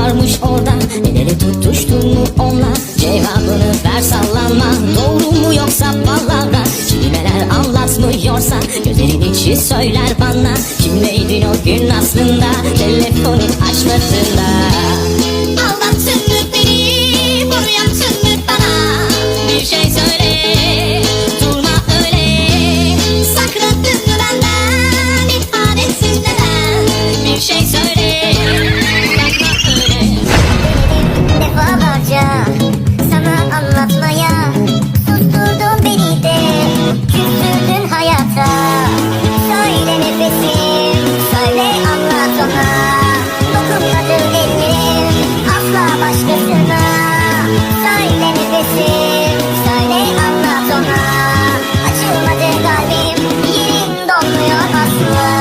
varmış orada El ele tutuştun mu onunla Cevabını ver sallanma. Doğru mu yoksa palavra Kelimeler anlatmıyorsa Gözlerin içi söyler bana. Kimleydin Love.